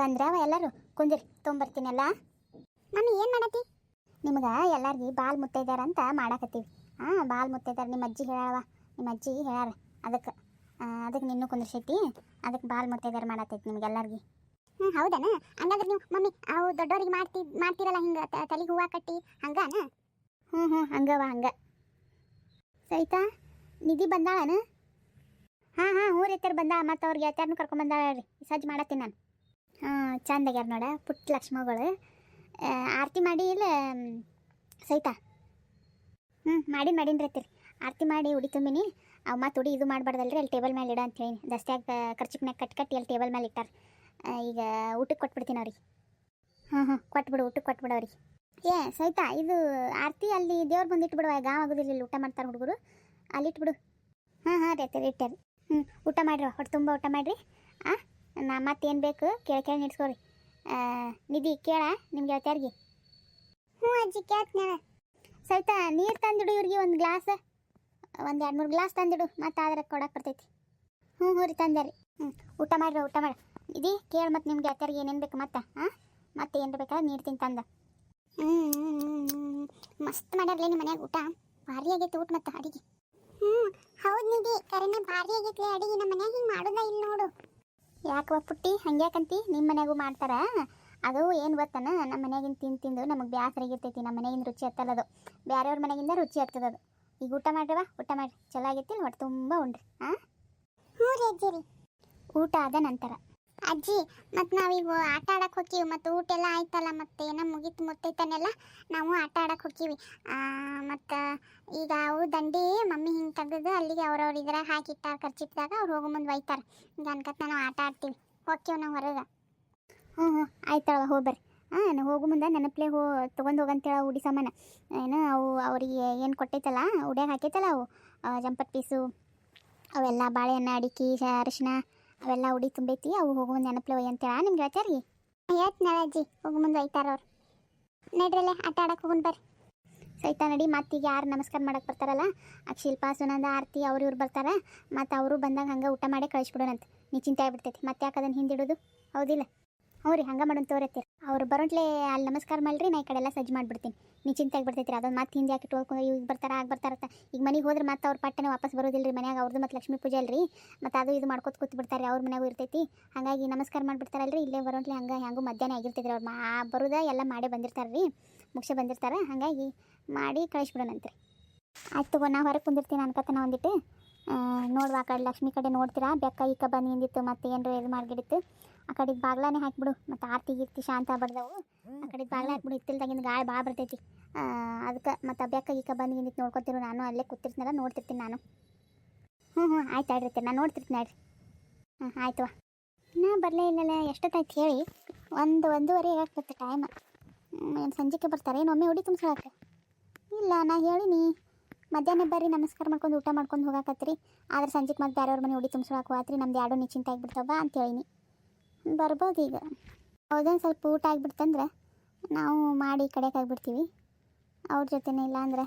ಬಂದ್ರವ ಎಲ್ಲರೂ? ಕುಂದಿರಿ, ತೊಂಬರ್ತೀನಲ್ಲ? ಮಮ್ಮಿ, ಏನು ಮಾಡತ್ತಿ? ನಿಮ್ಗೆ ಎಲ್ಲರಿಗೆ ಬಾಲ್ ಮುತ್ತೈದಾರ ಅಂತ ಮಾಡಾಕತ್ತೀವಿ. ಹಾಂ ಬಾಲ್ ಮುತ್ತೈದಾರ ನಿಮ್ಮ ಅಜ್ಜಿ ಹೇಳವ ನಿಮ್ಮ ಅಜ್ಜಿ ಹೇಳ್ಯಾರ ಅದಕ್ಕೆ ಅದಕ್ಕೆ ನಿನ್ನೂ ಕುಂದಿರ್ಸೈತಿ ಅದಕ್ಕೆ ಬಾಲ್ ಮುತ್ತೈದಾರ ಮಾಡತ್ತೈತಿ ನಿಮ್ಗೆಲ್ಲರ್ಗಿ ಹ್ಞೂ ಹೌದನ? ಹಂಗಾದ್ರೆ ನೀವು, ಮಮ್ಮಿ, ಅವು ದೊಡ್ಡವ್ರಿಗೆ ಮಾಡ್ತಿ, ಮಾಡ್ತೀರಲ್ಲ ಹಿಂಗೆ ತಲೆಗೆ ಹೂವು ಕಟ್ಟಿ, ಹಂಗಾನ? ಹ್ಞೂ ಹ್ಞೂ ಹಂಗವ ಹಂಗೆ. ಸೈತಾ ನಿಧಿ ಬಂದಾಳನ? ಹಾಂ ಹಾಂ, ಊರ್ ಎತ್ತರ ಬಂದ ಮತ್ತು ಅವ್ರಿಗೆ ಎತ್ತರನ್ನು ಕರ್ಕೊಂಡ್ ಬಂದಾಳ ರೀ ಸಜ್ಜು ಮಾಡತ್ತೀನಿ ನಾನು. ಹಾಂ, ಚಂದಾಗ್ಯಾರ ನೋಡ, ಪುಟ್ಟ ಲಕ್ಷ್ಮಗಳು. ಆರತಿ ಮಾಡಿ ಇಲ್ಲ ಸೈತ ಹ್ಞೂ ಮಾಡಿ, ಮಾಡೀನಿ ರೀ ಆರತಿ ಮಾಡಿ ಉಡಿ ತುಂಬಿನಿ. ಅವು ಮತ್ತು ಉಡಿ ಇದು ಮಾಡಬಾರ್ದಲ್ರಿ ಅಲ್ಲಿ ಟೇಬಲ್ ಮೇಲೆ ಇಡ ಅಂತ ಹೇಳಿ. ದಸ್ತ್ಯಾಗ ಖರ್ಚಿಕ್ನಾಗ ಕಟ್ ಕಟ್ಟಿ ಅಲ್ಲಿ ಟೇಬಲ್ ಮೇಲೆ ಇಟ್ಟಾರ. ಈಗ ಊಟಕ್ಕೆ ಕೊಟ್ಬಿಡ್ತೀನಿ ಅವ್ರಿಗೆ. ಹಾಂ ಹಾಂ ಕೊಟ್ಬಿಡು ಊಟಕ್ಕೆ ಕೊಟ್ಬಿಡು ಏ ಸೈತಾ ಇದು ಆರತಿ ಅಲ್ಲಿ ದೇವ್ರು ಬಂದು ಇಟ್ಬಿಡುವ ಗಾಂವ್ ಆಗೋದಿಲ್ಲ ಇಲ್ಲಿ ಊಟ ಮಾಡ್ತಾರೆ ಹುಡುಗರು. ಅಲ್ಲಿ ಇಟ್ಬಿಡು. ಹಾಂ ಹಾಂ ರೀ ರೀ ಇಟ್ಟೆ ಹ್ಞೂ ಊಟ ಮಾಡಿರಿ ಹೊಟ್ಟೆ ತುಂಬ ಊಟ ಮಾಡಿರಿ. ಆ? ನಾ ಮತ್ತೇನು ಬೇಕು? ಕೇಳಿ ಕೇಳಿ ನಿಡ್ಸ್ಕೊರಿ ನಿಧಿ, ಕೇಳ ನಿಮ್ಗೆ ಹೇಳ್ತಾರ್ಗಿ. ಹ್ಞೂ ಅಜ್ಜಿ, ಕೇಳ್ತೀನಿ ಸಹಿತ ನೀರು ತಂದಿಡು ಇವ್ರಿಗೆ ಒಂದು ಗ್ಲಾಸ್. ಒಂದು ಎರಡು ಮೂರು ಗ್ಲಾಸ್ ತಂದಿಡು, ಮತ್ತೆ ಆದ್ರೆ ಕೊಡಕ್ಕೆ ಬರ್ತೈತಿ. ಹ್ಞೂ ಹ್ಞೂ ರೀ ತಂದೆ ರೀ ಹ್ಞೂ ಊಟ ಮಾಡ್ರಿ, ಊಟ ಮಾಡಿ. ಇದಿ ಕೇಳಿ ಮತ್ತೆ ನಿಮ್ಗೆ ಹೇಳ್ತಾರ್ಗಿ ಏನೇನು ಬೇಕು ಮತ್ತೆ ಹಾಂ ಮತ್ತೆ ಏನು ಬೇಕಾದ್ರೆ ತಿಂದು ತಂದ. ಹ್ಞೂ ಮಸ್ತ್ ಮಾಡ್ಯಾರಲೇ ನಿಮ್ಮ ಮನ್ಯಾಗ ಊಟ. ಭಾರಿ ಆಗೈತೆ ಊಟ ಮತ್ತೆ ಅಡಿಗೆ. ಹ್ಞೂ ಹೌದು ನಿಧಿ, ಕರೆನೇ ಭಾರಿ ಆಗೈತೆ ಅಡಿಗೆ. ನಮ್ಮ ಮನ್ಯಾಗ ಹಿಂಗೆ ಮಾಡೋದ ಇಲ್ಲ ನೋಡು. ಯಾಕವ ಪುಟ್ಟಿ? ಹಂಗ್ಯಾಕಂತಿ? ನಿಮ್ಮ ಮನೆಗೂ ಮಾಡ್ತಾರ? ಅದು ಏನು ಗೊತ್ತನ? ನಮ್ಮ ಮನ್ಯಾಗಿಂದ ತಿಂದು ತಿಂದು ನಮಗೆ ಬ್ಯಾಸರಾಗಿರ್ತೈತಿ ನಮ್ಮ ಮನೆಗಿಂದ ರುಚಿ ಹತ್ತಲ್ಲದು ಬೇರೆಯವ್ರ ಮನೆಗಿಂದ ರುಚಿ ಹತ್ತದದು ಈಗ ಊಟ ಮಾಡ್ರವ ಊಟ ಮಾಡಿ ಚಲೋ ಆಗೈತಿ ಹೊಟ್ಟೆ ತುಂಬ ಉಂಡ್ರಿ. ಹಾಂ ಹ್ಞೂ ಊಟ ಆದ ನಂತರ. ಅಜ್ಜಿ, ಮತ್ತು ನಾವೀಗ ಆಟ ಆಡಕ್ಕೆ ಹೋಗ್ತೀವಿ ಮತ್ತು ಊಟ ಎಲ್ಲ ಆಯ್ತಲ್ಲ ಮತ್ತೆ, ಏನೋ ಮುಗೀತು ಮುತ್ತೈತನೆಲ್ಲ ನಾವು ಆಟ ಆಡಕ್ಕೆ ಹೋಗ್ತೀವಿ ಮತ್ತು ಈಗ ಅವು ದಂಡಿ ಮಮ್ಮಿ ಹಿಂಗೆ ತೆಗೆದು ಅಲ್ಲಿಗೆ ಅವ್ರವ್ರ ಇದ್ರಾಗ ಹಾಕಿಟ್ಟಾರ ಖರ್ಚಿಟ್ಟಾಗ ಅವ್ರು ಹೋಗೋ ಮುಂದೆ ಒಯ್ತಾರೆ. ಈಗ ಅನ್ಕತ್ತ ನಾವು ಆಟ ಆಡ್ತೀವಿ. ಹೋಗ್ತೀವಿ ನಾವು ಹೊರಗೆ. ಹ್ಞೂ ಹ್ಞೂ ಆಯ್ತವ ಹೋಗ್ಬರ್ರಿ ಹಾಂ ಹೋಗು ಮುಂದೆ ನೆನಪ್ಲೆ ಹೋ, ತೊಗೊಂಡು ಹೋಗಂತೇಳ ಉಡಿ ಸಾಮಾನು. ಏನು ಅವು ಅವರಿಗೆ ಏನು ಕೊಟ್ಟೈತಲ್ಲ, ಉಡ್ಯಾಗ ಹಾಕೈತಲ್ಲ ಅವು ಜಂಪಟ್ ಪೀಸು, ಅವೆಲ್ಲ ಬಾಳೆಹಣ್ಣು, ಅಡಿಕೆ ಅರಿಶಿನ ಅವೆಲ್ಲ ಉಡಿ ತುಂಬೈತಿ, ಅವು ಹೋಗೋ ಮುಂದೆ ನೆನಪಲೆ ಒಯ್ಯ ಅಂತೇಳ ನಿಮ್ಗೆ ಹೇಳ್ತಾರ್ರಿ ಹೇಳ್ತೀನಿ ಅಜ್ಜಿ ಹೋಗು ಮುಂದೆ ಒಯ್ತಾರ ಅವ್ರು. ನಡ್ರಲ್ಲೇ ಆಟ ಆಡಕ್ಕೆ ಹೋಗೋಣ ಬರ್ರಿ. ಸಹಿತ ನಡಿ ಮತ್ತೀಗ ಯಾರು ನಮಸ್ಕಾರ ಮಾಡಕ್ಕೆ ಬರ್ತಾರಲ್ಲ ಆಗ ಶಿಲ್ಪ ಸುನಂದ ಆರತಿ, ಅವ್ರು ಇವ್ರು ಬರ್ತಾರೆ, ಮತ್ತು ಅವರು ಬಂದಾಗ ಹಂಗೆ ಊಟ ಮಾಡಿ ಕಳಿಸ್ಬಿಡೋಣಂತ. ನೀ ಚಿಂತೆ ಆಗಿಬಿಡ್ತೈತಿ, ಮತ್ತೆ ಯಾಕೆ ಅದನ್ನು ಹಿಂದಿಡೋದು? ಹೌದಿಲ್ಲ. ಹ್ಞೂ ರೀ ಹಂಗೆ ಮಾಡೋಣ ತೋರತ್ತೀರಿ ಅವ್ರು ಬರೋಂಟ್ಲೆ ಅಲ್ಲಿ ನಮಸ್ಕಾರ ಮಾಡ್ರಿ, ನಾ ಈ ಕಡೆ ಎಲ್ಲ ಸಜ್ಜು ಮಾಡಿಬಿಡ್ತೀನಿ. ನೀ ಚಿಂತೆ ಆಗ್ಬಿಡ್ತೈತಿ ರೀ ಅದೊಂದು ಮತ್ತೆ ಹಿಂದೆ ಹಾಕಿ ಇಟ್ಕೊಂಡು ಇವ್ರು ಬರ್ತಾರ, ಆಗ ಬರ್ತಾರತ್ತ ಈಗ ಮನೆಗೆ ಹೋದ್ರೆ ಮತ್ತೆ ಅವ್ರ ಪಟ್ಟನೆ ವಾಪಸ್ ಬರೋದಿಲ್ಲ ರೀ ಮನೆಯಾಗ ಅವ್ರದ್ದು ಮತ್ತು ಲಕ್ಷ್ಮೀ ಪೂಜೆ ಅಲ್ರಿ. ಮತ್ತು ಅದು ಇದು ಮಾಡ್ಕೊತ ಕೂತ್ ಬಿಡ್ತಾರೆ ಅವ್ರ ಮನೆಗೂ ಇರ್ತೈತಿ. ಹಾಗಾಗಿ ನಮಸ್ಕಾರ ಮಾಡಿಬಿಡ್ತಾರಲ್ರಿ, ಇಲ್ಲೇ ಬರೋಂಟ್ಲೆ ಹಂಗೆ ಹೆಂಗೂ ಮಧ್ಯಾಹ್ನ ಆಗಿರ್ತೈತಿ ಅವ್ರು ಮಾ ಬರೋದ ಎಲ್ಲ ಮಾಡೇ ಬಂದಿರ್ತಾರೆ ರೀ ಮುಗಿಸೇ ಬಂದಿರ್ತಾರೆ. ಹಾಗಾಗಿ ಮಾಡಿ ಕಳಿಸ್ಬಿಡೋಣಂತ್ರಿ ಆಯ್ತು ತಗೋ, ನಾ ಹೊರಗೆ ಕುಂದಿರ್ತೀನಿ ಅನ್ಕತನ ಒಂದಿಟ್ಟು. ನೋಡುವ ಆ ಕಡೆ ಲಕ್ಷ್ಮಿ ಕಡೆ ನೋಡ್ತೀರಾ? ಬೆಕ್ಕ, ಈಕ ಬಂದು ನಿಂದಿತ್ತು ಮತ್ತೆ ಏನರ ಇದು ಮಾಡಿಗಿಡಿತ್ತು. ಆ ಕಡೆಗೆ ಬಾಗ್ಲಾನೇ ಹಾಕ್ಬಿಡು. ಮತ್ತು ಆರ್ತಿ ಗೀರ್ತಿ ಶಾಂತ ಬಡ್ದವು ಆ ಕಡೆಗೆ ಬಾಗ್ಲ ಹಾಕ್ಬಿಡು ಇತ್ತಿಲ್ದಾಗಿಂದ ಗಾಳಿ ಭಾಳ ಬರ್ತೈತಿ. ಅದಕ್ಕೆ ಮತ್ತು ಅಬ್ಯಾಕ ಈಗ ಬಂದು ನಿಂದಿತ್ತು ನೋಡ್ಕೊತಿರು. ನಾನು ಅಲ್ಲೇ ಕೂತಿರ್ತೀನಲ್ಲ, ನೋಡ್ತಿರ್ತೀನಿ ನಾನು. ಹ್ಞೂ ಹ್ಞೂ ಆಯ್ತು ಆಡಿರ್ತೀನಿ ನಾನು ನೋಡ್ತಿರ್ತೀನಿ ಆಡ್ರಿ ಹ್ಞೂ ಆಯ್ತು ನಾ ಬರಲೇ ಇಲ್ಲಲ್ಲ ಎಷ್ಟೊತ್ತಾಯ್ತು ಹೇಳಿ? ಒಂದು, ಒಂದೂವರೆ ಆಗ್ತೈತೆ ಟೈಮ್ ಏನು ಸಂಜೆಗೆ ಬರ್ತಾರೆ? ಏನು ಒಮ್ಮೆ ಉಡಿ ತುಂಬಿಸ್ಕೊಳಕ್ಕೆ? ಇಲ್ಲ, ನಾ ಹೇಳಿನಿ. ಮಧ್ಯಾಹ್ನ ಬರ್ರಿ, ನಮಸ್ಕಾರ ಮಾಡ್ಕೊಂಡು ಊಟ ಮಾಡ್ಕೊಂಡು ಹೋಗಾಕತ್ರಿ. ಆದ್ರೆ ಸಂಜೆಗೆ ಮತ್ತೆ ಬೇರೆಯವ್ರ ಮನೆ ಉಡಿ ತುಂಬಿಸ್ಕೊಳಕ್ಕೆ ಹೋತ್ರಿ ನಮ್ದು ಎರಡು ನಿಶ್ಚಿಂತ ಆಗಿಬಿಡ್ತಾವ ಅಂತ ಹೇಳಿನಿ. ಬರ್ಬೋದು ಈಗ. ಹೌದೊಂದು ಸ್ವಲ್ಪ ಊಟ ಆಗಿಬಿಡ್ತಂದ್ರೆ ನಾವು ಮಾಡಿ ಕಡೆಗೆ ಆಗಿಬಿಡ್ತೀವಿ ಅವ್ರ ಜೊತೆನೇ ಇಲ್ಲ ಅಂದ್ರೆ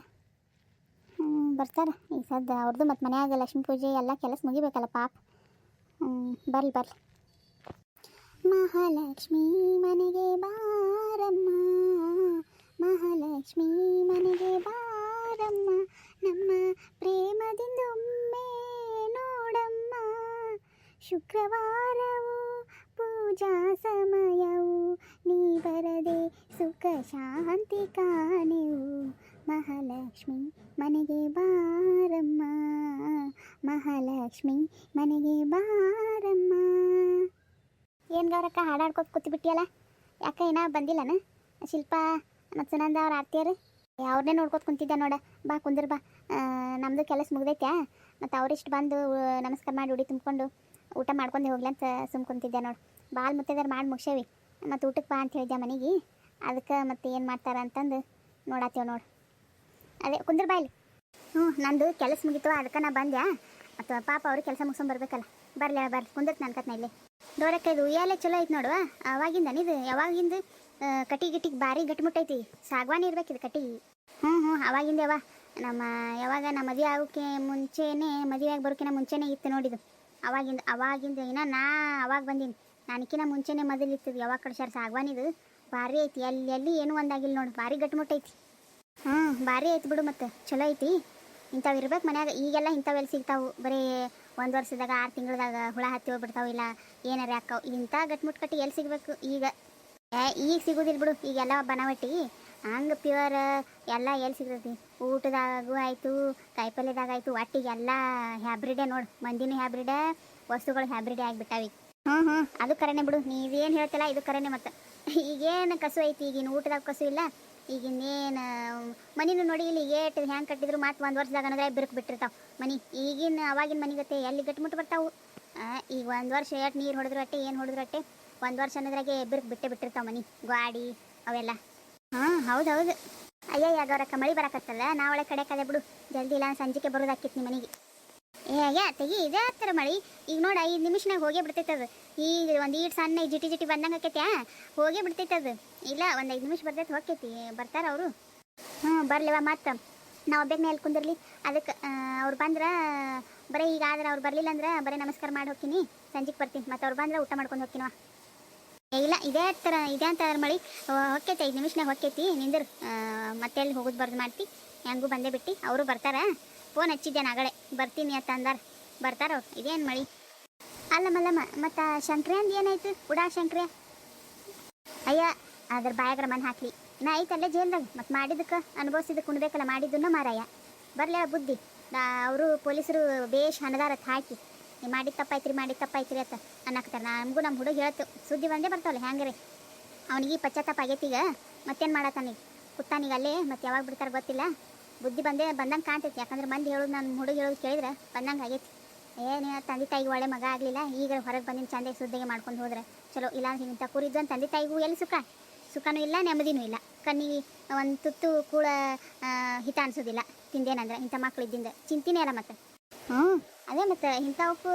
ಬರ್ತಾರೆ. ಈಗ ಸದ್ಯ ಅವ್ರದ್ದು ಮತ್ತು ಮನೆಯಾಗ ಲಕ್ಷ್ಮೀ ಪೂಜೆ ಎಲ್ಲ ಕೆಲಸ ಮುಗಿಬೇಕಲ್ಲ ಪಾಪ. ಬರ್ಲಿ ಬರ್ಲಿ. ಮಹಾಲಕ್ಷ್ಮಿ ಮನೆಗೆ ಬಾರಮ್ಮ. ಮಹಾಲಕ್ಷ್ಮಿ ಮನೆಗೆ ಬಾರಮ್ಮ. ನಮ್ಮ ಪ್ರೇಮದಿಂದೊಮ್ಮೆ ನೋಡಮ್ಮ. ಶುಕ್ರವಾರವು ಪೂಜಾ ಸಮಯವು, ನೀ ಬರದೆ ಸುಖ ಶಾಂತಿ ಕಾಣೆವು. ಮಹಾಲಕ್ಷ್ಮಿ ಮನೆಗೆ ಬಾರಮ್ಮ, ಮಹಾಲಕ್ಷ್ಮಿ ಮನೆಗೆ ಬಾರಮ್ಮ. ಏನು ಗೌರಕ್ಕ, ಹಾಡಾಡ್ಕೋತ ಕೂತ್ಬಿಟ್ಟಿಯಲ್ಲ? ಯಾಕೆ ಏನ ಬಂದಿಲ್ಲನ? ಶಿಲ್ಪ ಮತ್ತು ಸುನಂದ ಅವ್ರ ಆರ್ತಿಯರು? ಅವ್ರನ್ನೇ ನೋಡ್ಕೊತ ಕುಂತಿದ್ದೆ ನೋಡ. ಬಾ, ಕುಂದ್ರ ಬಾ. ನಮ್ಮದು ಕೆಲಸ ಮುಗ್ದೈತ್ಯಾ? ಮತ್ತು ಅವರಿಷ್ಟು ಬಂದು, ನಮಸ್ಕಾರ ಮಾಡಿ ಉಡಿ ತುಂಬಿಕೊಂಡು ಊಟ ಮಾಡ್ಕೊಂಡು ಹೋಗ್ಲಿ ಅಂತ ಸುಮ್ ಕುಂತಿದ್ದೆ ನೋಡು. ಭಾಳ ಮುತ್ತೈದಾರು ಮಾಡಿ ಮುಗ್ಸೇವಿ. ಮತ್ತು ಊಟಕ್ಕೆ ಬಾ ಅಂತ ಹೇಳಿದ್ದೆ ಮನೆಗೆ. ಅದಕ್ಕೆ ಮತ್ತೆ ಏನು ಮಾಡ್ತಾರ ಅಂತಂದು ನೋಡತ್ತೇವೆ ನೋಡಿ. ಅದೇ ಕುಂದ್ರ ಬಾಯಿಲಿ ಹ್ಞೂ, ನಂದು ಕೆಲಸ ಮುಗಿತು, ಅದಕ್ಕೆ ನಾ ಬಂದ್ಯಾ. ಮತ್ತು ಪಾಪ ಅವ್ರಿಗೆ ಕೆಲಸ ಮುಗಿಸ್ಕೊಂಡು ಬರ್ಬೇಕಲ್ಲ. ಬರಲಿ ಬರ್ಲಿ ನನ್ನ ನನ್ಕತ್ನ ಇಲ್ಲಿ. ದೋರಕ್ಕ ಇದು ಉಯ್ಯಾಲೆ ಚಲೋ ಐತೆ ನೋಡುವ. ಅವಾಗಿಂದ ಇದು, ಯಾವಾಗಿಂದ ಕಟಿ ಗಿಟಿಗೆ ಭಾರಿ ಗಟ್ಟಿಮುಟ್ಟೈತಿ ಸಾಗವಾನಿ ಇರ್ಬೇಕಿದು ಕಟಿ ಹ್ಞೂ ಹ್ಞೂ, ಅವಾಗಿಂದ ಯಾವ ನಮ್ಮ, ಯಾವಾಗ ನಮ್ಮ ಮದುವೆ ಆಗೋಕ್ಕೆ ಮುಂಚೆನೇ, ಮದುವೆ ಆಗಿ ಬರೋಕಿನ ಮುಂಚೆನೇ ಇತ್ತು ನೋಡಿದು ಅವಾಗಿಂದ ಅವಾಗಿಂದ ಇನ್ನ ನಾ ಅವಾಗ ಬಂದೀನಿ. ನನಕಿನ ಮುಂಚೆನೆ ಮೊದಲು ಇತ್ತದ ಯಾವಾಗ ಕಳ್ಸ್ಯಾರ ಸಾಗವಾನಿದು ಭಾರಿ ಐತಿ, ಎಲ್ಲಿ ಎಲ್ಲಿ ಏನು ಒಂದಾಗಿಲ್ಲ ನೋಡಿ, ಭಾರಿ ಗಟ್ಮುಟ್ ಐತಿ. ಹ್ಞೂ, ಭಾರಿ ಐತಿ ಬಿಡು ಮತ್ತೆ, ಚಲೋ ಐತಿ. ಇಂಥವು ಇರ್ಬೇಕು ಮನ್ಯಾಗ, ಈಗೆಲ್ಲ ಇಂಥವೆಲ್ಲ ಸಿಗ್ತಾವು? ಬರೀ ಒಂದು ವರ್ಷದಾಗ, ಆರು ತಿಂಗಳದಾಗ ಹುಳ ಹತ್ತಿ ಹೋಗ್ಬಿಡ್ತಾವೆ, ಇಲ್ಲ ಏನಾರ ಯಾಕಾವು? ಇಂಥ ಗಟ್ಮುಟ್ ಕಟ್ಟಿ ಎಲ್ಲಿ ಸಿಗಬೇಕು ಈಗ? ಏ, ಈಗ ಸಿಗೋದಿಲ್ಲ ಬಿಡು, ಈಗೆಲ್ಲ ಬನವಟ್ಟಿ. ಹಂಗೆ ಪ್ಯೂರ್ ಎಲ್ಲ ಎಲ್ಲಿ ಸಿಗ್ತೈತಿ? ಊಟದಾಗೂ ಆಯಿತು, ಕಾಯಿಪಲ್ಯದಾಗ ಆಯಿತು, ಒಟ್ಟಿಗೆಲ್ಲ ಹ್ಯಾಬ್ರಿಡೇ ನೋಡು, ಮಂದಿನೂ ಹ್ಯಾಬ್ರಿಡೇ ವಸ್ತುಗಳು ಹ್ಯಾಬ್ರಿಡೇ ಆಗಿಬಿಟ್ಟಾವಿ ಹ್ಞೂ ಹ್ಞೂ ಅದು ಕರೆನೆ ಬಿಡು ನೀವೇನು ಹೇಳ್ತಿಲ್ಲ ಇದು ಕರೆನೆ ಮತ್ತೆ. ಈಗೇನು ಕಸು ಐತಿ ಈಗಿನ ಊಟದಾಗ ಕಸು ಇಲ್ಲ? ಈಗಿನ್ನೇನು ಮನಿನೂ ನೋಡಿ ಇಲ್ಲಿ ಏಟ್ ಹ್ಯಾಂಗ್ ಕಟ್ಟಿದ್ರು ಮತ್ತೆ ಒಂದು ವರ್ಷದಾಗ ಅನ್ನೋದ್ರೆ ಬಿರುಕು ಬಿಟ್ಟಿರ್ತಾವೆ. ಮನಿ ಈಗಿನ ಅವಾಗಿನ ಮನಿಗತ್ತೆ ಎಲ್ಲಿ ಗಟ್ಟಿಮುಟ್ಟು ಬರ್ತಾವು? ಈಗ ಒಂದು ವರ್ಷ ಏಟ್ ನೀರು ಹೊಡೆದ್ರು ಅಟ್ಟೆ ಏನು ಹೊಡೆದ್ರು ಅಟ್ಟೆ? ಒಂದು ವರ್ಷ ಅನ್ನೋದ್ರಾಗೆ ಬಿರುಕು ಬಿಟ್ಟೆ ಬಿಟ್ಟಿರ್ತಾವೆ ಮನಿ ಗಾಡಿ ಅವೆಲ್ಲ. ಹಾಂ ಹೌದು ಹೌದು. ಅಯ್ಯಯ್ಯ ಗೌರಕ್ಕ ಮಳಿ ಬರಕತ್ತಲ್ಲ ನಾವಳೆ ಕಡೆ ಕದೆ ಬಿಡು. ಜಲ್ದಿ ಇಲ್ಲ ಸಂಜೆಗೆ ಬರೋದಾಕಿತ್ತು ನಿಮ್ಮ ಮನೆಗೆ. ಏ ತೆಗಿ, ಇದೇ ಹತ್ತಿರ ಮಳಿ ಈಗ ನೋಡಿ ಐದು ನಿಮಿಷನಾಗ ಹೋಗೇ ಬಿಡ್ತೈತೆ ಅದು. ಈಗ ಒಂದು ಈಟ್ ಸಣ್ಣ ಜಿಟಿ ಜಿಟಿ ಬಂದಂಗೆ ಆಕೈತೆ ಹೋಗೇ ಬಿಡ್ತೈತೆ ಅದು. ಇಲ್ಲ, ಒಂದು ಐದು ನಿಮಿಷ ಬರ್ತೈತೆ ಹೋಗ್ತೈತಿ ಬರ್ತಾರ ಅವರು. ಹ್ಞೂ ಬರ್ಲಿವ ಮತ್ತೆ. ನಾವು ಒಬ್ಬಕ್ಕೆ ಮೇಲೆ ಕುಂದಿರ್ಲಿ. ಅದಕ್ಕೆ ಅವ್ರು ಬಂದ್ರೆ, ಬರೀ ಈಗ ಆದ್ರೆ ಅವ್ರು ಬರಲಿಲ್ಲ ಅಂದ್ರೆ ಬರೀ ನಮಸ್ಕಾರ ಮಾಡಿ ಹೋಗ್ತೀನಿ. ಸಂಜೆಗೆ ಬರ್ತೀನಿ. ಮತ್ತೆ ಅವ್ರು ಬಂದ್ರೆ ಊಟ ಮಾಡ್ಕೊಂಡು ಹೋಗ್ತೀನವ ಏ, ಇಲ್ಲ, ಇದೇ ಥರ ಇದೇ ಅಂತ ಮಳಿ ಹೊಕ್ಕೈತೆ ಐದು ನಿಮಿಷನಾಗ ಹೊಕ್ಕೈತಿ ನಿಂದ್ರು ಮತ್ತೆ ಹೋಗೋದು ಬರ್ದು ಮಾಡ್ತಿ. ಹೆಂಗೂ ಬಂದೇ ಬಿಟ್ಟು. ಅವರು ಬರ್ತಾರ. ಫೋನ್ ಹಚ್ಚಿದ್ದೆ ನಾಗಳೆ ಬರ್ತೀನಿ ಅಂತ ಅಂದಾರ. ಬರ್ತಾರೋ? ಇದೇನು ಮಳಿ? ಅಲ್ಲ ಮಲ್ಲಮ್ಮ ಮತ್ತು ಶಂಕ್ರೆ ಅಂದ ಏನಾಯ್ತು? ಉಡಾ ಶಂಕ್ರೆ. ಅಯ್ಯ, ಅದ್ರ ಬಾಯಾಗ್ರ ಮನ್ ಹಾಕ್ಲಿ. ನಾ ಐತಲ್ಲೇ ಜೇಲ್ದಾಗ. ಮತ್ತು ಮಾಡಿದಕ್ಕೆ ಅನುಭವಿಸಿದ್ದು ಕುಣಬೇಕಲ್ಲ ಮಾಡಿದ್ದನ್ನ ಮಾರಾಯ. ಬರಲಿ ಬುದ್ಧಿ. ಅವರು ಪೊಲೀಸರು ಬೇಷ್ ಹಣದಾರತ್ ಹಾಕಿ. ನೀವು ಮಾಡಿದ ತಪ್ಪಾಯ್ತ್ರಿ ಮಾಡಿದ ತಪ್ಪಾಯ್ತ್ರಿ ಅಂತ ಅನ್ನಕ್ತಾರೆ ನಮಗೂ ನಮ್ಮ ಹುಡುಗ ಹೇಳ್ತು. ಸುದ್ದಿ ಬಂದೇ ಬರ್ತಾವಲ್ಲ ಹೆಂಗ್ರಿ ಅವನಿಗೆ ಪಶ್ಚಾತ್ತಾಪ ಈಗ. ಮತ್ತೇನು ಮಾಡತ್ತಾನೀಗ ಕುತ್ತಾನೀಗ ಅಲ್ಲೇ, ಮತ್ತೆ ಯಾವಾಗ ಬಿಡ್ತಾರೆ ಗೊತ್ತಿಲ್ಲ. ಬುದ್ಧಿ ಬಂದೇ ಬಂದಂಗೆ ಕಾಣ್ತೈತಿ. ಯಾಕಂದ್ರೆ ಮಂದಿ ಹೇಳೋದು ನನ್ನ ಹುಡುಗ ಹೇಳೋದು ಕೇಳಿದ್ರೆ ಬಂದಂಗೆ ಆಗೈತಿ. ಏನು ತಂದೆ ತಾಯಿಗೆ ಒಳ್ಳೆ ಮಗ ಆಗಲಿಲ್ಲ, ಈಗ ಹೊರಗೆ ಬಂದಿನ ಚಂದಾಗಿ ಸುದ್ದಿಗೆ ಮಾಡ್ಕೊಂಡು ಹೋದ್ರೆ ಚಲೋ. ಇಲ್ಲ ಇಂಥ ಕೂರಿದ್ದು ತಂದೆ ತಾಯಿಗೂ ಎಲ್ಲಿ ಸುಖ? ಸುಖನೂ ಇಲ್ಲ, ನೆಮ್ಮದಿನೂ ಇಲ್ಲ. ಕಣ್ಣಿಗೆ ಒಂದು ತುತ್ತು ಕೂಡ ಹಿತ ಅನ್ಸೋದಿಲ್ಲ. ತಿಂದೇನಂದ್ರೆ ಇಂಥ ಮಕ್ಳು ಇದ್ದಿಂದ. ಚಿಂತಿನೇ ಇಲ್ಲ ಮತ್ತೆ. ಹ್ಞೂ, ಅದೇ ಮತ್ತೆ ಇಂಥವಕ್ಕೂ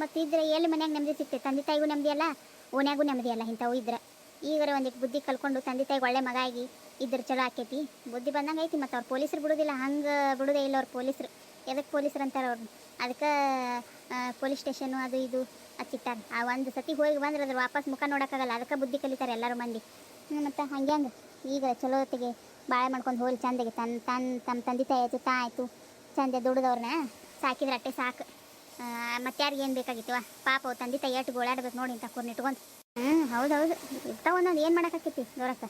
ಮತ್ತೆ ಇದ್ರೆ ಎಲ್ಲಿ ಮನ್ಯಾಗ ನೆಮ್ಮದಿ ಸಿಗ್ತೈತೆ? ತಂದೆ ತಾಯಿಗೂ ನೆಮ್ಮದಿ ಅಲ್ಲ, ಓನ್ಯಾಗೂ ನೆಮ್ಮದಿ ಅಲ್ಲ ಇಂಥವು ಇದ್ರೆ. ಈಗರ ಒಂದಿಟ್ಟು ಬುದ್ಧಿ ಕಲ್ಕೊಂಡು ತಂದೆ ತಾಯಿಗೆ ಒಳ್ಳೆ ಮಗ ಆಗಿ ಇದ್ರ ಚಲೋ ಆಕೈತಿ. ಬುದ್ಧಿ ಬಂದಂಗೆ ಐತಿ ಮತ್ತು ಅವ್ರು ಪೊಲೀಸರು ಬಿಡೋದಿಲ್ಲ, ಹಂಗೆ ಬಿಡೋದೇ ಇಲ್ಲ ಅವ್ರು ಪೊಲೀಸರು. ಎದಕ್ಕೆ ಪೊಲೀಸರು ಅಂತಾರೆ ಅವ್ರು? ಅದಕ್ಕೆ ಪೊಲೀಸ್ ಸ್ಟೇಷನು ಅದು ಇದು ಹಚ್ಚಿಟ್ಟಾರ. ಆ ಒಂದು ಸತಿ ಹೋಗಿ ಬಂದ್ರೆ ಅದ್ರ ವಾಪಸ್ ಮುಖ ನೋಡೋಕ್ಕಾಗಲ್ಲ, ಅದಕ್ಕೆ ಬುದ್ಧಿ ಕಲಿತಾರೆ ಎಲ್ಲರೂ ಮಂದಿ. ಮತ್ತು ಹಂಗೆ ಹಂಗೆ. ಈಗ ಚಲೋ ಹೊತ್ತಿಗೆ ಬಾಳೆ ಮಾಡ್ಕೊಂಡು ಹೋಗಿ ಚಂದಗೆ. ತನ್ನ ತನ್ನ ತಮ್ಮ ತಂದೆ ತಾಯಿ ಆಯಿತು ತಾ ಆಯಿತು. ಚಂದ ದುಡ್ದವ್ರನ್ನ ಸಾಕಿದ್ರೆ ಅಟ್ಟೆ ಸಾಕು. ಮತ್ತು ಯಾರಿಗೆ ಏನು ಬೇಕಾಗಿತ್ತು ಪಾಪ ಅವ ತಂದೆ ತಾಯಿ ಎಷ್ಟು ಗೋಳಾಡ್ಬೇಕು ನೋಡಿ ಅಂತ ಕೂರ್ನಿಟ್ಕೊಂಡು ಹ್ಞೂ ಹೌದು ಹೌದು. ಇರ್ತಾವ ಒಂದೊಂದು. ಏನು ಮಾಡೋಕ್ಕಾಕೈತಿ ಗೌರಕ್ಕ?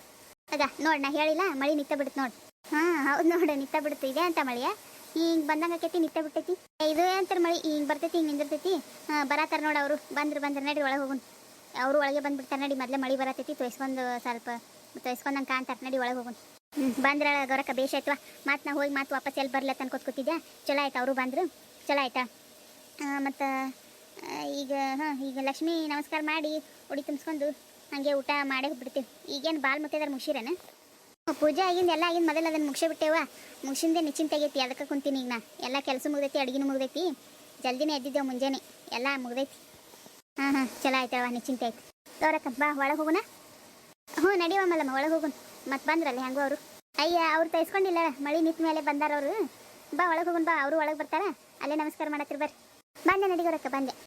ಅದ, ನೋಡ್, ನಾ ಹೇಳಿಲ್ಲ, ಮಳಿ ನಿತ್ತ ಬಿಡುತ್ತೆ ನೋಡಿ. ಹಾ, ಹೌದು ನೋಡಿ, ನಿತ್ತ ಬಿಡುತ್ತೆ ಇದೆ ಅಂತ ಮಳಿಯ. ಹಿಂಗ್ ಬಂದಂಗ ಆಕೈತಿ, ನಿತ್ತ ಬಿಟ್ಟೈತಿ ಇದು ಅಂತಾರೆ ಮಳಿ, ಹಿಂಗ್ ಬರ್ತೈತಿ, ಹಿಂಗ್ ನಿಂದಿರ್ತೈತಿ. ಬರತ್ತಾರ ನೋಡಿ ಅವರು, ಬಂದ್ರು, ಬಂದ್ರೆ ನಡಿ ಒಳಗೆ ಹೋಗುನ್. ಅವರು ಒಳಗೆ ಬಂದ್ಬಿಡ್ತಾರೆ ನಡಿ, ಮೊದಲೇ ಮಳಿ ಬರತೈತಿ, ತೊಯ್ಸ್ಕೊಂಡು ಸ್ವಲ್ಪ, ತೊಯ್ಸ್ಕೊಂಡಂಗೆ ಕಾಣ್ತಾರೆ, ನಡಿ ಒಳಗೆ ಹೋಗುನ್. ಬಂದ್ರೆ ಗೌರಕ್ಕ ಬೇಷ ಆಯ್ತವ. ನಾ ಹೋಗಿ ಮತ್ತೆ ವಾಪಸ್ ಎಲ್ಲಿ ಬರ್ಲತ್ತ ಅನ್ಕೋತ ಕೂತಿದ್ದೆ ಚಲೋ ಆಯ್ತು ಅವರು ಬಂದರು? ಚಲೋ ಆಯ್ತಾ? ಮತ್ತು ಈಗ, ಹಾಂ, ಈಗ ಲಕ್ಷ್ಮಿ ನಮಸ್ಕಾರ ಮಾಡಿ, ಉಡಿ ತುಂಬಿಸ್ಕೊಂಡು. ಹಾಗೆ ಊಟ ಮಾಡೇ ಹೋಗ್ಬಿಡ್ತೀವಿ. ಈಗೇನು ಬಾಲ್ ಮುತ್ತೈದಾರ ಮುಗಿಸಿರೇನ? ಪೂಜೆ ಆಗಿಂದ ಎಲ್ಲ ಆಗಿಂದ ಮೊದಲು ಅದನ್ನು ಮುಗಿಸೇ ಬಿಟ್ಟೇವ ಮುಗಿಸಿಂದೆ ನಿಶ್ಚಿಂತೆ ಆಗೈತಿ, ಅದಕ್ಕೆ ಕುಂತೀನಿ ಈಗ ನಾ. ಎಲ್ಲ ಕೆಲಸ ಮುಗ್ದೈತಿ, ಅಡುಗೆನೂ ಮುಗ್ದೈತಿ. ಜಲ್ದಿನೇ ಎದ್ದಿದ್ದೇವೆ ಮುಂಜಾನೆ. ಎಲ್ಲ ಮುಗ್ದೈತಿ. ಹಾಂ ಹಾಂ, ಚಲೋ ಆಯ್ತವ ನಿಶ್ಚಿಂತೆ ಆಯ್ತು. ತೋರಕ್ಕ ಬಾ, ಒಳಗೆ ಹೋಗೋಣ ಹ್ಞೂ, ನಡಿವ ಮಲ್ಲಮ್ಮ, ಒಳಗೆ ಹೋಗೋಣ ಮತ್ತೆ ಬಂದ್ರಲ್ಲ ಹೆಂಗೋ ಅವರು. ಅಯ್ಯ, ಅವ್ರು ತೈಸ್ಕೊಂಡಿಲ್ಲ, ಮಳಿ ನಿಂತ ಮೇಲೆ ಬಂದಾರ ಅವರು. ಬಾ, ಒಳಗೆ ಹೋಗೋಣ ಬಾ, ಅವರು ಒಳಗೆ ಬರ್ತಾರ. ಅಲ್ಲೇ ನಮಸ್ಕಾರ ಮಾಡತ್ತಿರ್ ಬರ್ರಿ. ಬಂದೆ ನಡಿಗೋರಕ್ಕ ಬಂದೆ.